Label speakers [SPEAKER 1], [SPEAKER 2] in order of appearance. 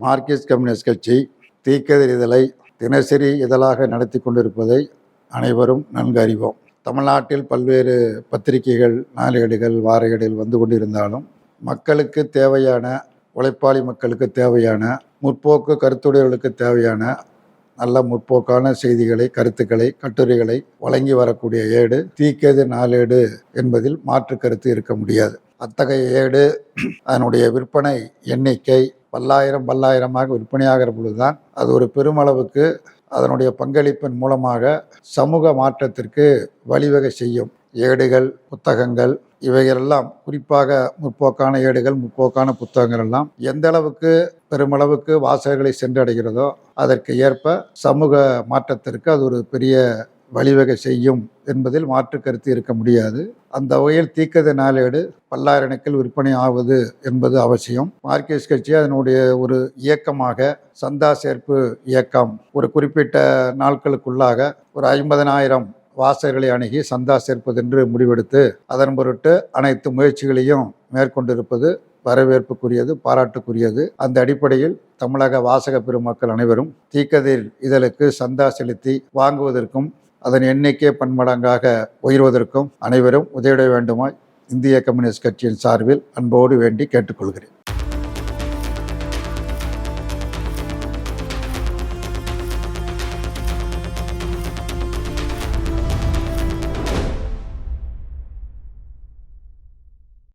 [SPEAKER 1] Marxist communist கட்சி தீக்கதிர் இதழை தினசரி இதழாக நடத்தி கொண்டிருப்பதை அனைவரும் நன்கு அறிவோம். தமிழ்நாட்டில் பல்வேறு பத்திரிகைகள் நாளேடுகள் வார ஏடுகள் வந்து கொண்டிருந்தாலும் மக்களுக்கு தேவையான உழைப்பாளி மக்களுக்கு தேவையான முற்போக்கு கருத்துடையவர்களுக்கு தேவையான நல்ல முற்போக்கான செய்திகளை கருத்துக்களை கட்டுரைகளை வழங்கி வரக்கூடிய ஏடு தீக்கது நாளேடு என்பதில் மாற்று கருத்து இருக்க முடியாது. அத்தகைய ஏடு அதனுடைய விற்பனை எண்ணிக்கை பல்லாயிரம் பல்லாயிரமாக விற்பனையாகிற பொழுதுதான் அது ஒரு பெருமளவுக்கு அதனுடைய பங்களிப்பின் மூலமாக சமூக மாற்றத்திற்கு வழிவகை செய்யும். ஏடுகள் புத்தகங்கள் இவைகளெல்லாம் குறிப்பாக முற்போக்கான ஏடுகள் முற்போக்கான புத்தகங்கள் எல்லாம் எந்த அளவுக்கு பெருமளவுக்கு வாசகர்களை சென்றடைகிறதோ அதற்கு ஏற்ப சமூக மாற்றத்திற்கு அது ஒரு பெரிய வழிவகை செய்யும் என்பதில் மாற்று கருத்து இருக்க முடியாது. அந்த வகையில் தீக்கத நாளேடு பல்லாயிரக்கணக்கில் விற்பனை ஆவது என்பது அவசியம். மார்க்சிஸ்ட் கட்சி அதனுடைய ஒரு இயக்கமாக சந்தா சேர்ப்பு இயக்கம் ஒரு குறிப்பிட்ட நாட்களுக்குள்ளாக ஒரு ஐம்பதனாயிரம் வாசகர்களை அணுகி சந்தா சேர்ப்பதென்று முடிவெடுத்து அதன் பொருட்டு அனைத்து முயற்சிகளையும் மேற்கொண்டிருப்பது வரவேற்புக்குரியது பாராட்டுக்குரியது. அந்த அடிப்படையில் தமிழக வாசக பெருமக்கள் அனைவரும் தீக்கதிர் இதழுக்கு சந்தா செலுத்தி வாங்குவதற்கும் அதன் எண்ணிக்கை பன்மடங்காக உயர்வதற்கும் அனைவரும் உதவிட வேண்டுமாய் இந்திய கம்யூனிஸ்ட் கட்சியின் சார்பில் அன்போடு வேண்டி கேட்டுக்கொள்கிறேன்.